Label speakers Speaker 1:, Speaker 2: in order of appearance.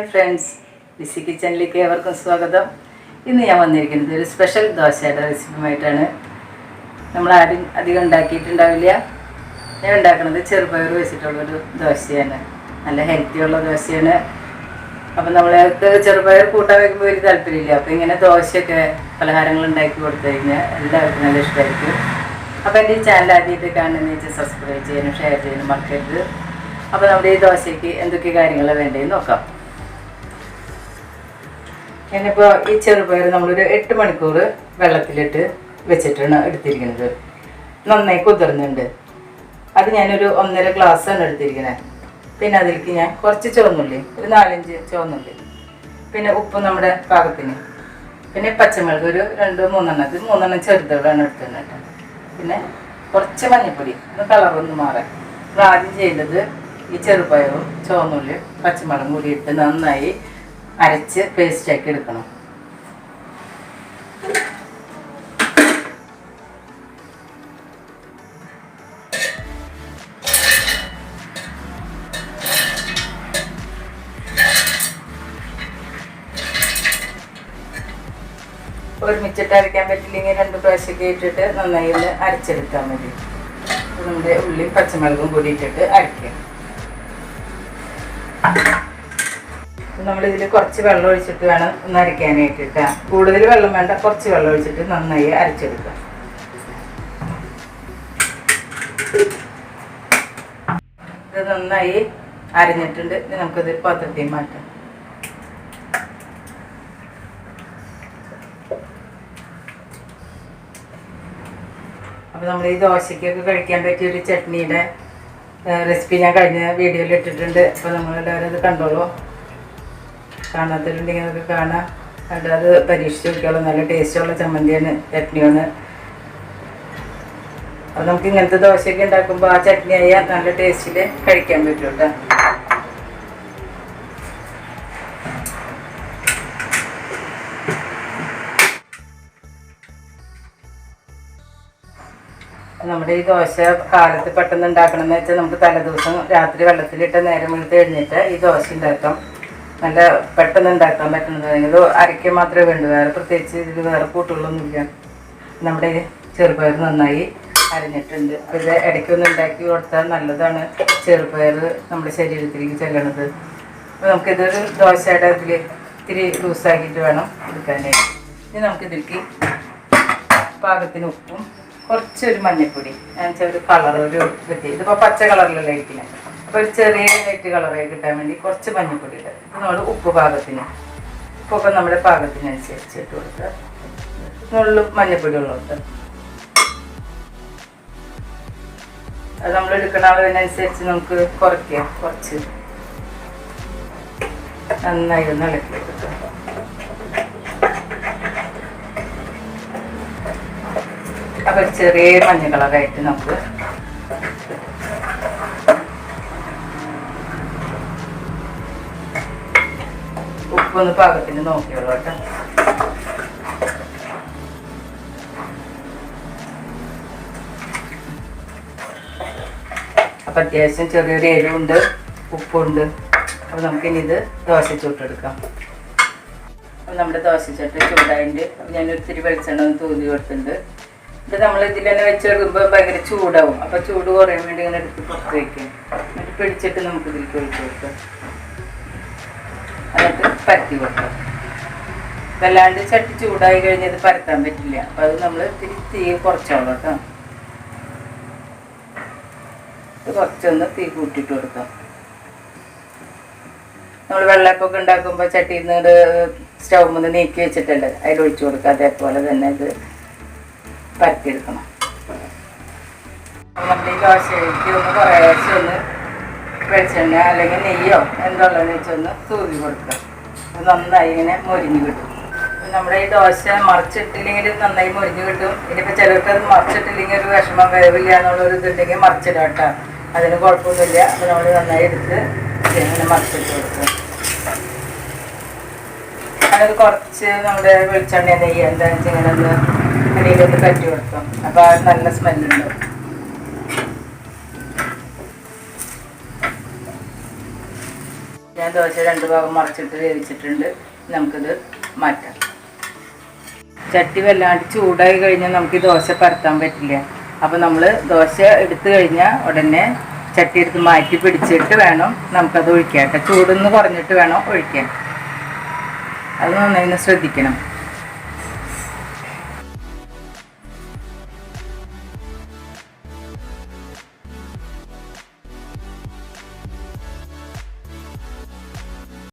Speaker 1: Hi friends BC കിച്ചണിലേക്ക് ഏവർക്കും സ്വാഗതം. ഇന്ന് ഞാൻ വന്നിരിക്കുന്നത് ഒരു സ്പെഷ്യൽ ദോശയുടെ റെസിപ്പിയുമായിട്ടാണ്. നമ്മൾ ആരും അധികം ഉണ്ടാക്കിയിട്ടുണ്ടാവില്ല. ഞാൻ ഉണ്ടാക്കുന്നത് ചെറുപയർ വെച്ചിട്ടുള്ളൊരു ദോശയാണ്. നല്ല ഹെൽത്തിയുള്ള ദോശയാണ്. അപ്പം നമ്മൾക്ക് ചെറുപയർ കൂട്ടാൻ വയ്ക്കുമ്പോൾ ഒരു താല്പര്യമില്ല. അപ്പം ഇങ്ങനെ ദോശയൊക്കെ പലഹാരങ്ങൾ ഉണ്ടാക്കി കൊടുത്തു കഴിഞ്ഞാൽ എല്ലാവർക്കും നല്ല ഇഷ്ടമായിരിക്കും. അപ്പോൾ എന്റെ ഈ ചാനൽ ആദ്യമായിട്ട് കാണുന്നതെന്ന് വെച്ചാൽ സബ്സ്ക്രൈബ് ചെയ്യാനും ഷെയർ ചെയ്യാനും മറക്കരുത്. അപ്പോൾ നമ്മുടെ ഈ ദോശയ്ക്ക് എന്തൊക്കെ കാര്യങ്ങളാണ് വേണ്ടതെന്ന് നോക്കാം. ഞാനിപ്പോൾ ഈ ചെറുപയർ നമ്മളൊരു എട്ട് മണിക്കൂർ വെള്ളത്തിലിട്ട് വെച്ചിട്ടാണ് എടുത്തിരിക്കുന്നത്. നന്നായി കുതിർന്നുണ്ട് അത് ഞാനൊരു ഒന്നര ഗ്ലാസ്സാണ് എടുത്തിരിക്കുന്നത് പിന്നെ അതിലേക്ക് ഞാൻ കുറച്ച് ചുവന്നുള്ളി ഒരു നാലഞ്ച് ചുവന്നുള്ളി. പിന്നെ ഉപ്പ് നമ്മുടെ പാകത്തിന്. പിന്നെ പച്ചമുളക് ഒരു രണ്ട് മൂന്നെണ്ണം. ഇത് മൂന്നെണ്ണം ചെറുതുകളാണ് പിന്നെ കുറച്ച് മഞ്ഞൾപ്പൊടി ഒന്ന് കളറൊന്ന് മാറാൻ. നമ്മൾ ആദ്യം ചെയ്തത് ഈ ചെറുപയറും ചുവന്നുള്ളിയും പച്ചമുളകും കൂടി ഇട്ട് നന്നായി അരച്ച് പേസ്റ്റാക്കി എടുക്കണം. ഒരുമിച്ചിട്ട് അരയ്ക്കാൻ പറ്റില്ലെങ്കിൽ രണ്ട് പ്രാവശ്യമൊക്കെ ഇട്ടിട്ട് നന്നായി ഒന്ന് അരച്ചെടുത്താൽ മതി നമ്മുടെ ഉള്ളിയും പച്ചമുളകും കൂടി ഇട്ടിട്ട് അരയ്ക്കുക നമ്മൾ ഇതിൽ കുറച്ച് വെള്ളം ഒഴിച്ചിട്ട് വേണം ഒന്ന് അരയ്ക്കാനായിട്ട് കേട്ടോ കൂടുതൽ വെള്ളം വേണ്ട കുറച്ച് വെള്ളം ഒഴിച്ചിട്ട് നന്നായി അരച്ചെടുക്കുക ഇത് നന്നായി അരഞ്ഞിട്ടുണ്ട്. നമുക്കത് പാത്രത്തിൽ മാറ്റാം. അപ്പോൾ നമ്മൾ ഈ ദോശയ്ക്കൊക്കെ കഴിക്കാൻ പറ്റിയ ഒരു ചട്നിയുടെ റെസിപ്പി ഞാൻ കഴിഞ്ഞ വീഡിയോയിൽ ഇട്ടിട്ടുണ്ട്. അപ്പോൾ നമ്മളെല്ലാവരും അത് കണ്ടോളൂ. കാണാത്തവരുണ്ടെങ്കിൽ അതൊക്കെ കാണാം. കണ്ട് അത് പരീക്ഷിച്ച് നോക്കിയോളൂ നല്ല ടേസ്റ്റുള്ള ചമ്മന്തിയാണ് ചട്നിയാണ്. അത് നമുക്ക് ഇങ്ങനത്തെ ദോശയൊക്കെ ഉണ്ടാക്കുമ്പോൾ ആ ചട്നി ആയാൽ നല്ല ടേസ്റ്റിൽ കഴിക്കാൻ പറ്റും നമ്മുടെ ഈ ദോശ കാലത്ത് പെട്ടെന്ന് ഉണ്ടാക്കണം എന്ന് വെച്ചാൽ നമുക്ക് തലേദിവസം രാത്രി വെള്ളത്തിലിട്ട് നേരം വെളുത്ത് കഴിഞ്ഞിട്ട് ഈ ദോശ ഉണ്ടാക്കാം. നല്ല പെട്ടെന്ന് ഉണ്ടാക്കാൻ പറ്റുന്നതാണെങ്കിൽ ഇത് അരയ്ക്കാൻ മാത്രമേ വേണ്ടൂ. വേറെ പ്രത്യേകിച്ച് ഇതിൽ വേറെ കൂട്ടുകളൊന്നുമില്ല. നമ്മുടെ ചെറുപയർ നന്നായി അരഞ്ഞിട്ടുണ്ട്. ഇത് ഇടയ്ക്കൊന്ന് ഉണ്ടാക്കി കൊടുത്താൽ നല്ലതാണ് ചെറുപയർ നമ്മുടെ ശരീരത്തിലേക്ക് ചെല്ലണത്. അപ്പോൾ നമുക്കിതൊരു ദോശയുടെ ഇതിൽ ഇത്തിരി ലൂസാക്കിയിട്ട് വേണം എടുക്കാനായിട്ട്. ഇനി നമുക്കിതിലേക്ക് പാകത്തിന് ഉപ്പും കുറച്ചൊരു മഞ്ഞൾപ്പൊടി എന്നുവെച്ചാൽ ഒരു കളർ ഒരു ഇതിപ്പോൾ പച്ച കളറിലല്ലേ ഇരിക്കുന്നത് അപ്പോൾ ഒരു ചെറിയ ലൈറ്റ് കളറായി കിട്ടാൻ വേണ്ടി കുറച്ച് മഞ്ഞപ്പൊടി ഇടുക ഇത് നമ്മൾ ഉപ്പ് പാകത്തിന്. ഉപ്പൊക്കെ നമ്മുടെ പാകത്തിനനുസരിച്ച് ഇട്ട് കൊടുക്കുക. നുള്ളും മഞ്ഞപ്പൊടി ഉള്ളത് അത് നമ്മൾ എടുക്കുന്ന അളവിനനുസരിച്ച് നമുക്ക് കുറയ്ക്കാം. കുറച്ച്. നന്നായി ഒന്ന് ഇളക്കി എടുക്കുക അപ്പോൾ ചെറിയ മഞ്ഞ കളറായിട്ട് നമുക്ക് ഉപ്പൊന്ന് പാകത്തിന് നോക്കിയോളൂ കേട്ടോ അപ്പം അത്യാവശ്യം ചെറിയൊരു എരിവുണ്ട് ഉപ്പുണ്ട്. അപ്പോൾ നമുക്കിനി ഇത് ദോശ ചുട്ടെടുക്കാം. അപ്പോൾ നമ്മുടെ ദോശ ചട്ടി ചൂടായിട്ട് അപ്പോൾ ഞാൻ ഒത്തിരി വെളിച്ചെണ്ണ ഒന്ന് തൂതി കൊടുത്തിട്ടുണ്ട്. ഇത് നമ്മൾ ഇതിൽ തന്നെ വെച്ചെടുക്കുമ്പോൾ ഭയങ്കര ചൂടാവും. അപ്പോൾ ചൂട് കുറയാൻ വേണ്ടി ഇങ്ങനെ എടുത്ത് പുറത്ത് വയ്ക്കും എന്നിട്ട് പിടിച്ചിട്ട് നമുക്ക് ഇതിലേക്ക് ഒഴിച്ചു കൊടുക്കാം. എന്നിട്ട് പരത്തി കൊടുക്കാം വല്ലാണ്ട് ചട്ടി ചൂടായി കഴിഞ്ഞത് പരത്താൻ പറ്റില്ല. അപ്പോൾ അത് നമ്മൾ തീ കുറച്ചോളൂ കേട്ടോ. കുറച്ചൊന്ന് തീ കൂട്ടിയിട്ട് കൊടുക്കാം. നമ്മൾ വെള്ളപ്പൊക്കെ ഉണ്ടാക്കുമ്പോൾ ചട്ടിയിൽ നിന്ന് സ്റ്റൗ മുന്ന് നീക്കി വെച്ചിട്ടല്ലേ അതിൽ ഒഴിച്ചു കൊടുക്കുക. അതേപോലെ തന്നെ ഇത് പരത്തിയെടുക്കണം. ദോശയ്ക്ക് ഒന്ന് കുറേശ്ശെ ഒന്ന് വെളിച്ചെണ്ണ അല്ലെങ്കിൽ നെയ്യോ എന്തുള്ളത് വെച്ചൊന്ന് തൂവി കൊടുക്കുക. അത് നന്നായി ഇങ്ങനെ മൊരിഞ്ഞ് കിട്ടും. നമ്മുടെ ഈ ദോശ മറിച്ചിട്ടില്ലെങ്കിൽ നന്നായി മൊരിഞ്ഞ് കിട്ടും. ഇനിയിപ്പോൾ ചിലർക്ക് അത് മറിച്ചിട്ടില്ലെങ്കിൽ ഒരു വിഷമം വേവില്ല എന്നുള്ളൊരു ഇതുണ്ടെങ്കിൽ മറിച്ചിടാം അതിന് കുഴപ്പമൊന്നുമില്ല. അപ്പോൾ നമ്മൾ നന്നായി എടുത്ത് ഇങ്ങനെ മറിച്ചിട്ട് കൊടുക്കുക. അത് കുറച്ച് നമ്മുടെ വെളിച്ചെണ്ണ നെയ്യ് എന്താണെന്ന് വെച്ചാൽ ഇങ്ങനെ ഒന്ന് അടിയിലൊന്ന് കറ്റി കൊടുക്കും. അപ്പോൾ നല്ല സ്മെല്ലുണ്ടാവും ഞാൻ ദോശ രണ്ട് ഭാഗം മറിച്ചിട്ട് വേവിച്ചിട്ടുണ്ട്. നമുക്കിത് മാറ്റാം. ചട്ടി വല്ലാണ്ട് ചൂടായി കഴിഞ്ഞാൽ നമുക്ക് ഈ ദോശ പരത്താൻ പറ്റില്ല. അപ്പോൾ നമ്മൾ ദോശ എടുത്തു കഴിഞ്ഞാൽ ഉടനെ ചട്ടി എടുത്ത് മാറ്റി പിടിച്ചിട്ട് വേണം നമുക്കത് ഒഴിക്കാം കേട്ടോ ചൂടൊന്ന് കുറഞ്ഞിട്ട് വേണം ഒഴിക്കാൻ. അത് നന്നായി ശ്രദ്ധിക്കണം.